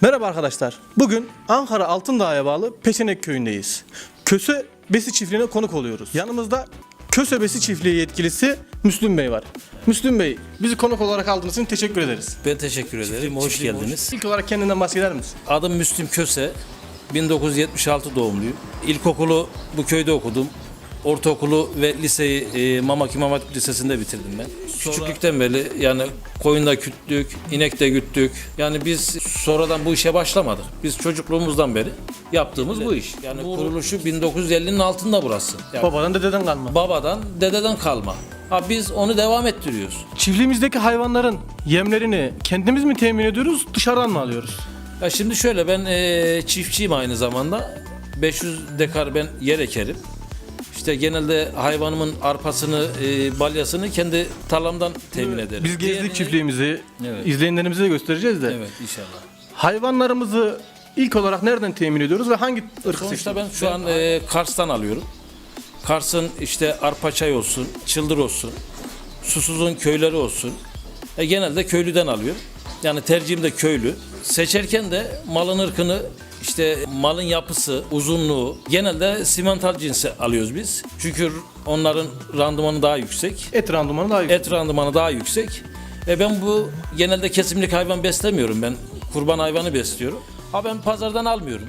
Merhaba arkadaşlar. Bugün Ankara Altındağ'a bağlı Peşenek köyündeyiz. Köse Besi çiftliğine konuk oluyoruz. Yanımızda Köse Besi çiftliği yetkilisi Müslüm Bey var. Müslüm Bey, bizi konuk olarak aldığınız için teşekkür ederiz. Ben teşekkür ederim. Hoş geldiniz. İlk olarak kendinden bahseder misin? Adım Müslüm Köse. 1976 doğumluyum. İlkokulu bu köyde okudum. Ortaokulu ve liseyi e, Mamak İmam Hatip Lisesi'nde bitirdim ben. Küçüklükten beri yani koyun da güttük, inek de güttük. Yani biz sonradan bu işe başlamadık. Biz çocukluğumuzdan beri yaptığımız bu iş. Yani kuruluşu 1950'nin altında burası. Yani Babadan dededen kalma. babadan, dededen kalma. Ha biz onu devam ettiriyoruz. Çiftliğimizdeki hayvanların yemlerini kendimiz mi temin ediyoruz, dışarıdan mı alıyoruz? Ya şimdi şöyle ben eee, çiftçiyim aynı zamanda. 500 dekar ben yer ekerim. İşte genelde hayvanımın arpasını, eee, balyasını kendi tarlamdan temin ederim. Biz gezdik Diğerini- çiftliğimizi, Evet. izleyenlerimize de göstereceğiz de. Evet inşallah. Hayvanlarımızı ilk olarak nereden temin ediyoruz ve hangi ırk Sonuçta ben şu an eee, Kars'tan alıyorum. Kars'ın işte Arpaçay olsun, Çıldır olsun, Susuz'un köyleri olsun. E, genelde köylüden alıyorum. Yani tercihim de köylü. Seçerken de malın ırkını işte malın yapısı, uzunluğu genelde simental cinsi alıyoruz biz. Çünkü onların randımanı daha yüksek. Et randımanı daha yüksek. Et randımanı daha yüksek. E ben bu genelde kesimlik hayvan beslemiyorum. Ben kurban hayvanı besliyorum. Ha ben pazardan almıyorum.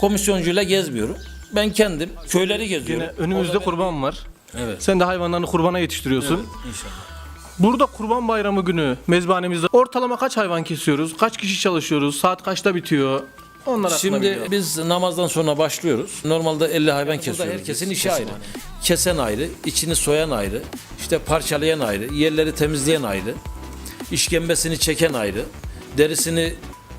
Komisyoncuyla gezmiyorum. Ben kendim köyleri geziyorum. Yine önümüzde kurban var. Evet. Sen de hayvanlarını kurbana yetiştiriyorsun. İnşallah. Burada kurban bayramı günü mezbahanemizde ortalama kaç hayvan kesiyoruz? Kaç kişi çalışıyoruz? Saat kaçta bitiyor? Onlar Şimdi biz namazdan sonra başlıyoruz. Normalde 50 hayvan kesiyoruz. herkesin işi ayrı. Kesen ayrı, içini soyan ayrı, işte parçalayan ayrı, yerleri temizleyen ayrı, işkembesini çeken ayrı, derisini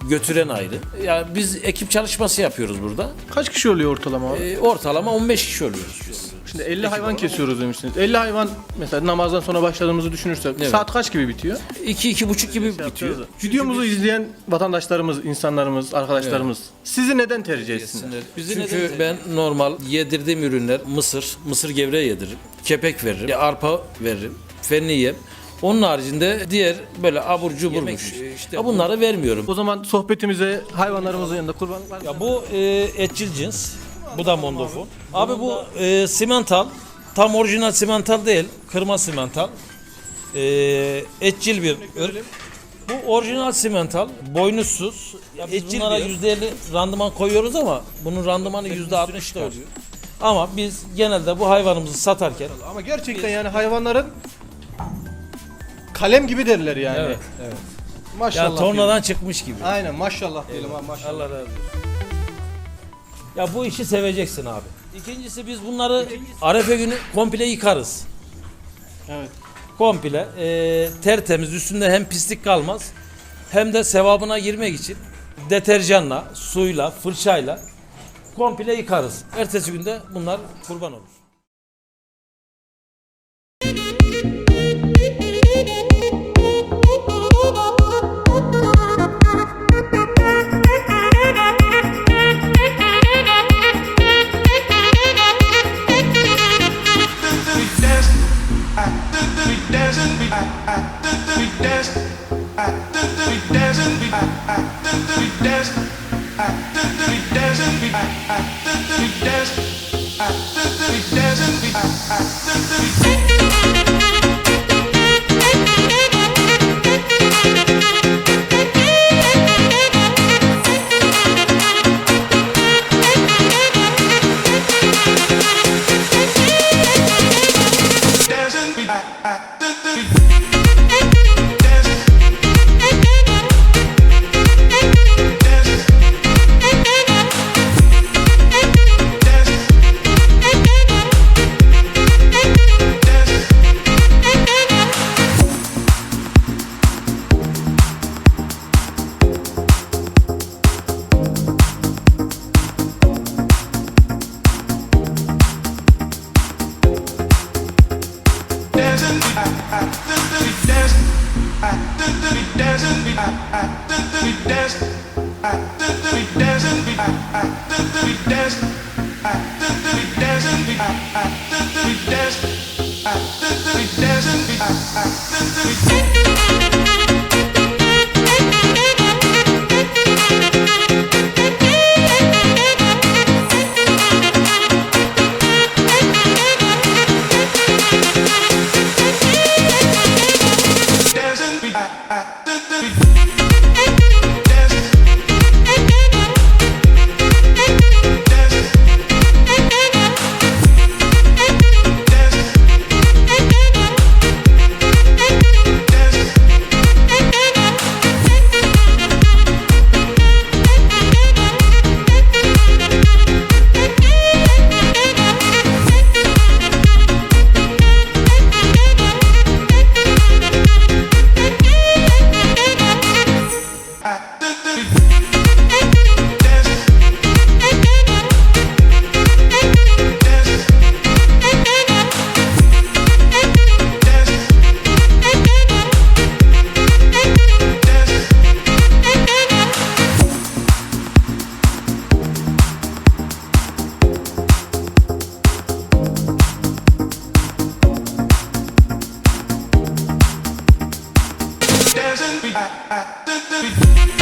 götüren ayrı. Yani biz ekip çalışması yapıyoruz burada. kaç kişi oluyor ortalama? E, ortalama 15 kişi oluyoruz biz. Şimdi 50 hayvan kesiyoruz demiştiniz. 50 hayvan mesela namazdan sonra başladığımızı düşünürsek Evet. saat kaç gibi bitiyor? 2 buçuk gibi bitiyor. Videomuzu izleyen vatandaşlarımız, insanlarımız, arkadaşlarımız sizi neden tercih etsinler? Çünkü ben normal yedirdiğim ürünler mısır, mısır gevreği yediririm, kepek veririm, ya arpa veririm, fenli yem. Onun haricinde diğer böyle abur cuburmuş. Ya bunları vermiyorum. O zaman sohbetimize hayvanlarımızın yanında kurban Ya bu e, etçil cins. Bu da mondofon. Abi bu e, simental. Tam orijinal simental değil. Kırma simental. E, etçil bir ırk. Bu orijinal simental. Boynuzsuz. Ya biz Etçil bunlara diyor. %50 randıman koyuyoruz ama bunun randımanı %60 da oluyor. Ama biz genelde bu hayvanımızı satarken Ama gerçekten yani hayvanların kalem gibi derler yani. evet, evet. Maşallah. Yani tornadan çıkmış gibi. diyelim. Aynen maşallah diyelim ha maşallah. Allah razı olsun. Ya bu işi seveceksin abi. İkincisi biz bunları Arefe günü komple yıkarız. Evet. Komple e, tertemiz üstünde hem pislik kalmaz hem de sevabına girmek için deterjanla, suyla, fırçayla komple yıkarız. Ertesi günde bunlar kurban olur. We dancing, I, dancing, we dancing. dance. dancing.